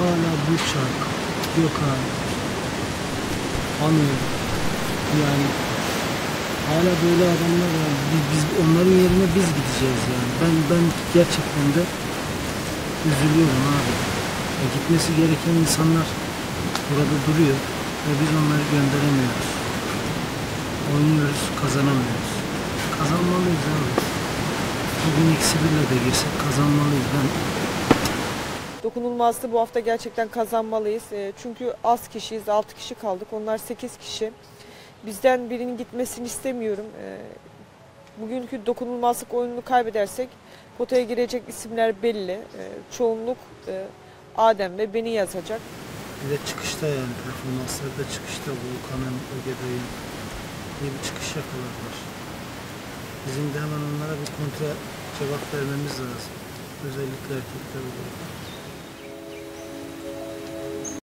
hala Burçak, Gökhan, Anıl yani hala böyle adamlar var. Biz, biz onların yerine biz gideceğiz yani. Ben ben gerçekten de üzülüyorum abi. Ya gitmesi gereken insanlar burada duruyor ve biz onları gönderemiyoruz. Oynuyoruz, kazanamıyoruz. Kazanmalıyız abi. Bugün eksi birle de girsek kazanmalıyız. Ben Dokunulmazlığı bu hafta gerçekten kazanmalıyız. E, Çünkü az kişiyiz, 6 kişi kaldık. Onlar 8 kişi. Bizden birinin gitmesini istemiyorum. E, Bugünkü dokunulmazlık oyununu kaybedersek potaya girecek isimler belli. E, Çoğunluk e, Adem ve beni yazacak. Bir de çıkışta yani performanslarda çıkışta Volkan'ın, Ögede'nin iyi bir çıkış yakaladılar. Bizim de hemen onlara bir kontra cevap vermemiz lazım. Özellikle erkekler olarak.